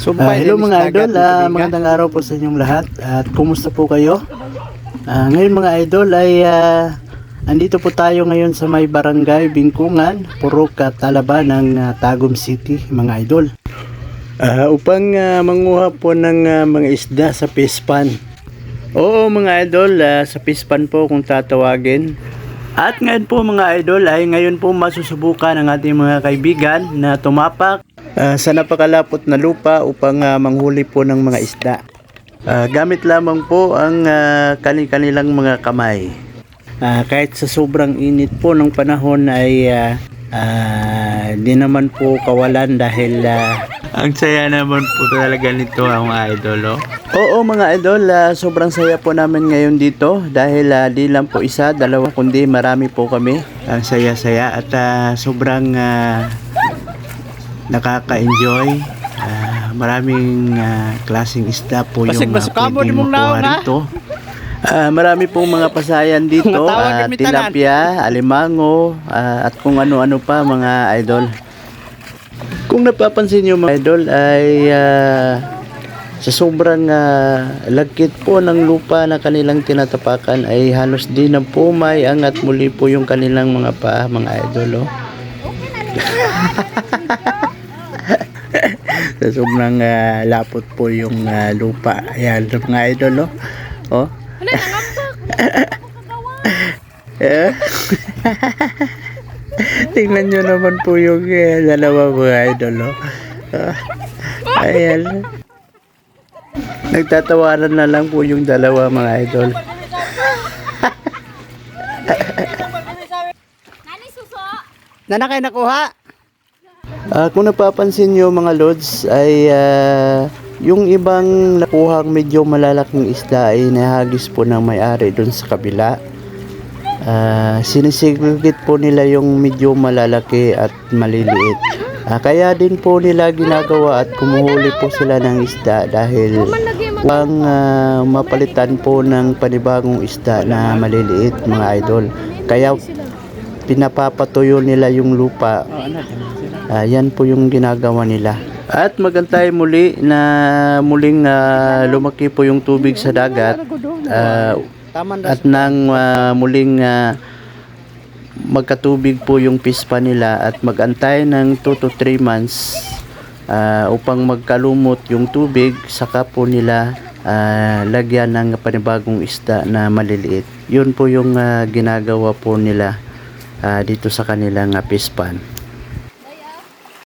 Ah, hello mga idol, Ah, magandang araw po sa inyong lahat at kumusta po kayo? Ah, ngayon mga idol ay ah, andito po tayo ngayon sa may barangay Bingkungan, Purok at Talaba ng ah, Tagum City mga idol. Ah, upang ah, manguha po ng ah, mga isda sa pispan. Oo mga idol, ah, sa pispan po kung tatawagin. At ngayon po mga idol ay ngayon po masusubukan ng ating mga kaibigan na tumapak ah, sa napakalapot na lupa upang ah, manghuli po ng mga isda. Ah, gamit lamang po ang ah, kani-kanilang mga kamay. Ah, kahit sa sobrang init po ng panahon ay ah, ah, di naman po kawalan dahil ah, ang saya naman po talaga nito ang mga idol. oh. Oo mga idol, ah, sobrang saya po namin ngayon dito dahil ah, di lang po isa, dalawa kundi marami po kami. Ang saya-saya at ah, sobrang ah, nakaka-enjoy. Ah, maraming ah, klaseng isda po yung Basig, uh, mo, di pwedeng makuha rito. Ah, marami pong mga pasayan dito, tanan. tilapia, alimango, ah, at kung ano-ano pa mga idol. Kung napapansin nyo mga idol ay ah, sa sobrang ah, lagkit po ng lupa na kanilang tinatapakan ay halos di na pumay angat muli po yung kanilang mga paa mga idol. Oh. Sa sobrang ah, lapot po yung ah, lupa. Ayan mga idol. Oh. oh. Eh? Tingnan nyo naman po yung eh, dalawa mga idol. Oh. Ah, ayan. Nagtatawanan na lang po yung dalawa mga idol. Nani suso? Na na kayo nakuha? Ah, kung napapansin nyo mga lods ay ah, yung ibang nakuhang medyo malalaking isda ay nahagis po ng may-ari dun sa kabila. Ah, sinisigit po nila yung medyo malalaki at maliliit. Ah, kaya din po nila ginagawa at kumuhuli po sila ng isda dahil upang ah, mapalitan po ng panibagong isda na maliliit mga idol. Kaya pinapapatuyo nila yung lupa Ah, yan po yung ginagawa nila. At magantay muli na muling ah, lumaki po yung tubig sa dagat. Taman at nang ah, muling ah, magkatubig po yung pispa nila at magantay ng 2 to 3 months ah, upang magkalumot yung tubig saka po nila ah, lagyan ng panibagong isda na maliliit. Yun po yung ah, ginagawa po nila ah, dito sa kanilang ah, pispan.